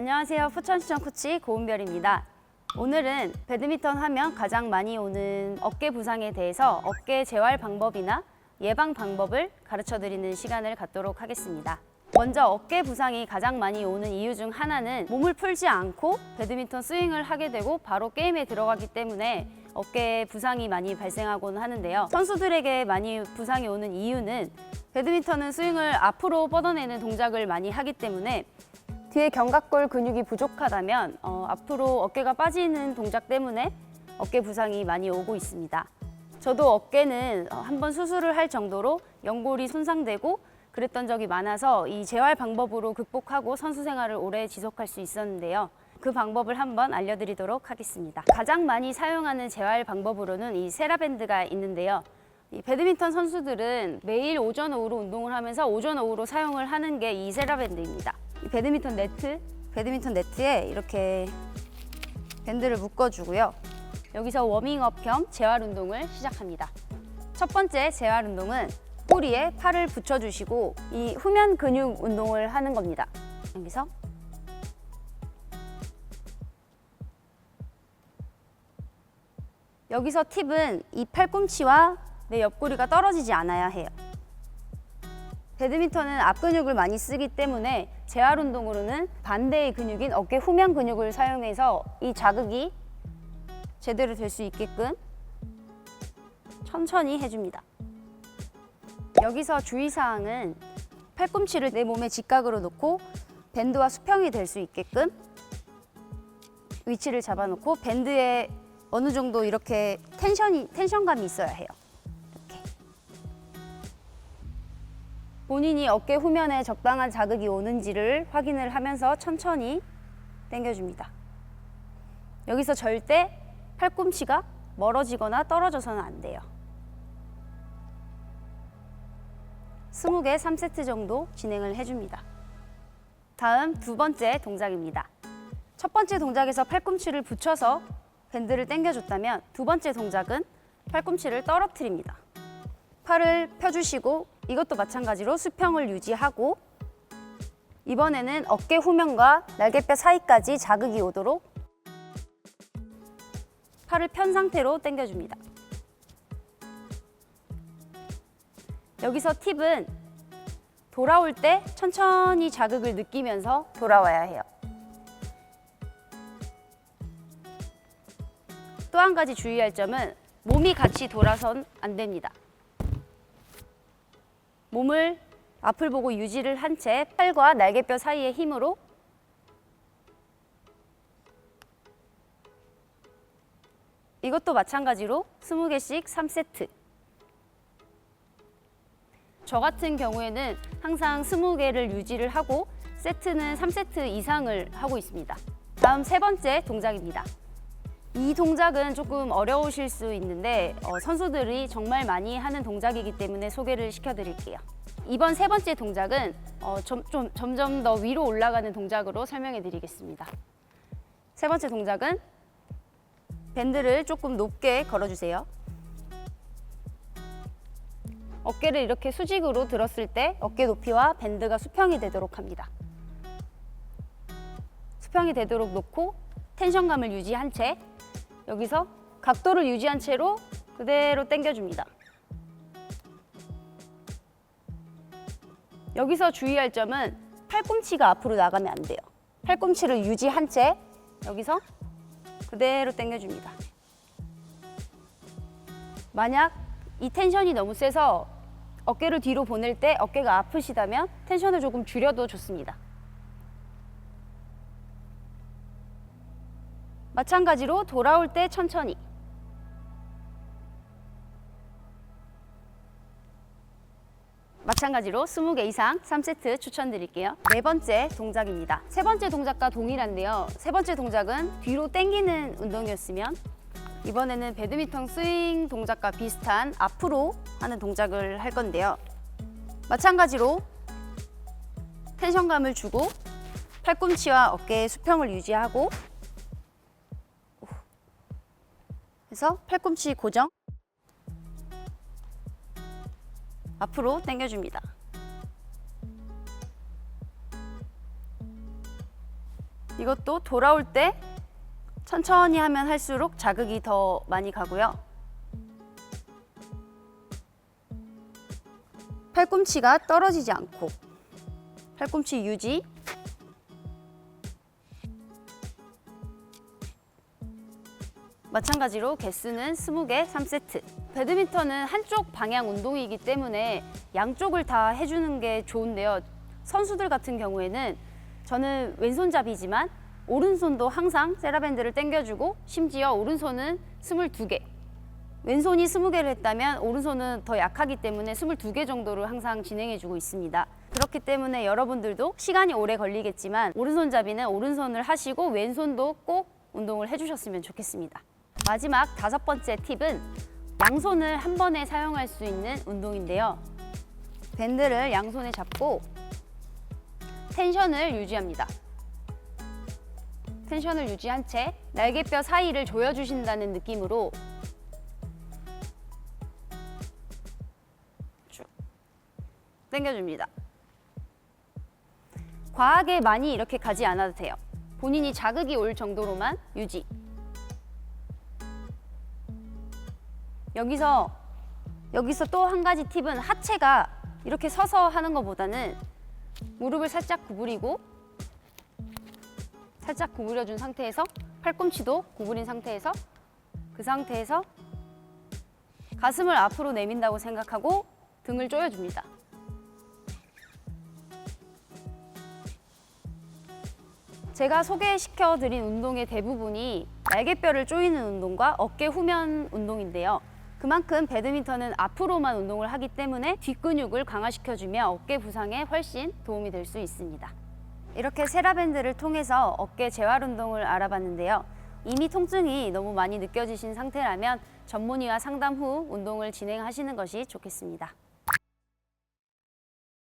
안녕하세요. 포천시청 코치 고은별입니다. 오늘은 배드민턴 하면 가장 많이 오는 어깨 부상에 대해서 어깨 재활 방법이나 예방 방법을 가르쳐 드리는 시간을 갖도록 하겠습니다. 먼저 어깨 부상이 가장 많이 오는 이유 중 하나는 몸을 풀지 않고 배드민턴 스윙을 하게 되고 바로 게임에 들어가기 때문에 어깨 부상이 많이 발생하곤 하는데요. 선수들에게 많이 부상이 오는 이유는 배드민턴은 스윙을 앞으로 뻗어내는 동작을 많이 하기 때문에 뒤에 견갑골 근육이 부족하다면 어, 앞으로 어깨가 빠지는 동작 때문에 어깨 부상이 많이 오고 있습니다. 저도 어깨는 어, 한번 수술을 할 정도로 연골이 손상되고 그랬던 적이 많아서 이 재활 방법으로 극복하고 선수 생활을 오래 지속할 수 있었는데요. 그 방법을 한번 알려드리도록 하겠습니다. 가장 많이 사용하는 재활 방법으로는 이 세라밴드가 있는데요. 이 배드민턴 선수들은 매일 오전 오후로 운동을 하면서 오전 오후로 사용을 하는 게 이 세라밴드입니다. 이 배드민턴 네트, 배드민턴 네트에 이렇게 밴드를 묶어주고요. 여기서 워밍업 겸 재활 운동을 시작합니다. 첫 번째 재활 운동은 꼬리에 팔을 붙여주시고 이 후면 근육 운동을 하는 겁니다. 여기서 여기서 팁은 이 팔꿈치와 내 옆구리가 떨어지지 않아야 해요. 배드민턴은 앞 근육을 많이 쓰기 때문에 재활 운동으로는 반대의 근육인 어깨 후면 근육을 사용해서 이 자극이 제대로 될 수 있게끔 천천히 해줍니다. 여기서 주의사항은 팔꿈치를 내 몸의 직각으로 놓고 밴드와 수평이 될 수 있게끔 위치를 잡아놓고 밴드에 어느 정도 이렇게 텐션이 텐션감이 있어야 해요. 본인이 어깨 후면에 적당한 자극이 오는지를 확인을 하면서 천천히 당겨줍니다. 여기서 절대 팔꿈치가 멀어지거나 떨어져서는 안 돼요. 20개 3세트 정도 진행을 해줍니다. 다음 두 번째 동작입니다. 첫 번째 동작에서 팔꿈치를 붙여서 밴드를 당겨줬다면 두 번째 동작은 팔꿈치를 떨어뜨립니다. 팔을 펴주시고 이것도 마찬가지로 수평을 유지하고 이번에는 어깨 후면과 날개뼈 사이까지 자극이 오도록 팔을 편 상태로 당겨줍니다. 여기서 팁은 돌아올 때 천천히 자극을 느끼면서 돌아와야 해요. 또 한 가지 주의할 점은 몸이 같이 돌아선 안 됩니다. 몸을 앞을 보고 유지를 한 채 팔과 날개뼈 사이의 힘으로 이것도 마찬가지로 20개씩 3세트. 저 같은 경우에는 항상 20개를 유지를 하고 세트는 3세트 이상을 하고 있습니다. 다음 세 번째 동작입니다. 이 동작은 조금 어려우실 수 있는데 어, 선수들이 정말 많이 하는 동작이기 때문에 소개를 시켜드릴게요. 이번 세 번째 동작은 어, 점, 좀, 점점 더 위로 올라가는 동작으로 설명해 드리겠습니다. 세 번째 동작은 밴드를 조금 높게 걸어주세요. 어깨를 이렇게 수직으로 들었을 때 어깨 높이와 밴드가 수평이 되도록 합니다. 수평이 되도록 놓고 텐션감을 유지한 채 여기서 각도를 유지한 채로 그대로 당겨줍니다. 여기서 주의할 점은 팔꿈치가 앞으로 나가면 안 돼요. 팔꿈치를 유지한 채 여기서 그대로 당겨줍니다. 만약 이 텐션이 너무 세서 어깨를 뒤로 보낼 때 어깨가 아프시다면 텐션을 조금 줄여도 좋습니다. 마찬가지로 돌아올 때 천천히 마찬가지로 20개 이상 3세트 추천드릴게요. 네 번째 동작입니다. 세 번째 동작과 동일한데요. 세 번째 동작은 뒤로 당기는 운동이었으면 이번에는 배드민턴 스윙 동작과 비슷한 앞으로 하는 동작을 할 건데요. 마찬가지로 텐션감을 주고 팔꿈치와 어깨의 수평을 유지하고 그래서 팔꿈치 고정 앞으로 당겨줍니다. 이것도 돌아올 때 천천히 하면 할수록 자극이 더 많이 가고요. 팔꿈치가 떨어지지 않고 팔꿈치 유지. 마찬가지로 개수는 20개 3세트. 배드민턴은 한쪽 방향 운동이기 때문에 양쪽을 다 해주는 게 좋은데요. 선수들 같은 경우에는 저는 왼손잡이지만 오른손도 항상 세라밴드를 당겨주고 심지어 오른손은 22개. 왼손이 20개를 했다면 오른손은 더 약하기 때문에 22개 정도를 항상 진행해주고 있습니다. 그렇기 때문에 여러분들도 시간이 오래 걸리겠지만 오른손잡이는 오른손을 하시고 왼손도 꼭 운동을 해주셨으면 좋겠습니다. 마지막 다섯 번째 팁은 양손을 한 번에 사용할 수 있는 운동인데요. 밴드를 양손에 잡고 텐션을 유지합니다. 텐션을 유지한 채 날개뼈 사이를 조여주신다는 느낌으로 쭉 당겨줍니다. 과하게 많이 이렇게 가지 않아도 돼요. 본인이 자극이 올 정도로만 유지. 여기서 여기서 또 한 가지 팁은 하체가 이렇게 서서 하는 것보다는 무릎을 살짝 구부리고 살짝 구부려준 상태에서 팔꿈치도 구부린 상태에서 그 상태에서 가슴을 앞으로 내민다고 생각하고 등을 조여줍니다. 제가 소개시켜 드린 운동의 대부분이 날개뼈를 조이는 운동과 어깨 후면 운동인데요. 그만큼 배드민턴은 앞으로만 운동을 하기 때문에 뒷근육을 강화시켜주며 어깨 부상에 훨씬 도움이 될 수 있습니다. 이렇게 세라밴드를 통해서 어깨 재활 운동을 알아봤는데요. 이미 통증이 너무 많이 느껴지신 상태라면 전문의와 상담 후 운동을 진행하시는 것이 좋겠습니다.